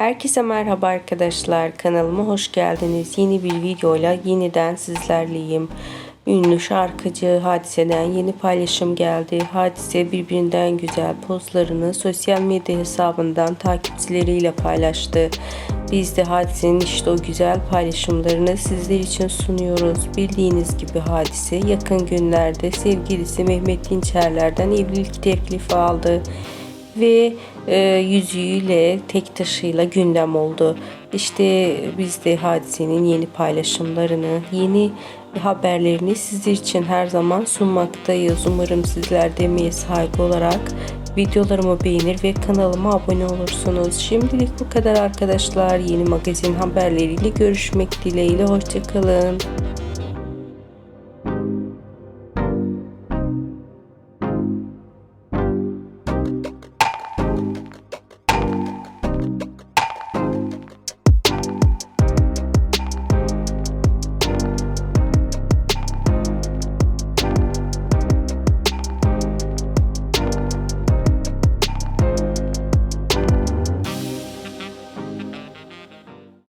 Herkese merhaba arkadaşlar. Kanalıma hoş geldiniz. Yeni bir videoyla yeniden sizlerleyim. Ünlü şarkıcı Hadise'den yeni paylaşım geldi. Hadise birbirinden güzel pozlarını sosyal medya hesabından takipçileriyle paylaştı. Biz de Hadise'nin işte o güzel paylaşımlarını sizler için sunuyoruz. Bildiğiniz gibi Hadise yakın günlerde sevgilisi Mehmet Dinçerler'den evlilik teklifi aldı ve e, yüzüğüyle tek taşıyla gündem oldu. İşte biz de hadisenin yeni paylaşımlarını, yeni haberlerini sizler için her zaman sunmaktayız. Umarım sizler de emeğe saygı olarak videolarımı beğenir ve kanalıma abone olursunuz. Şimdilik bu kadar arkadaşlar. Yeni magazin haberleriyle görüşmek dileğiyle. Hoşçakalın.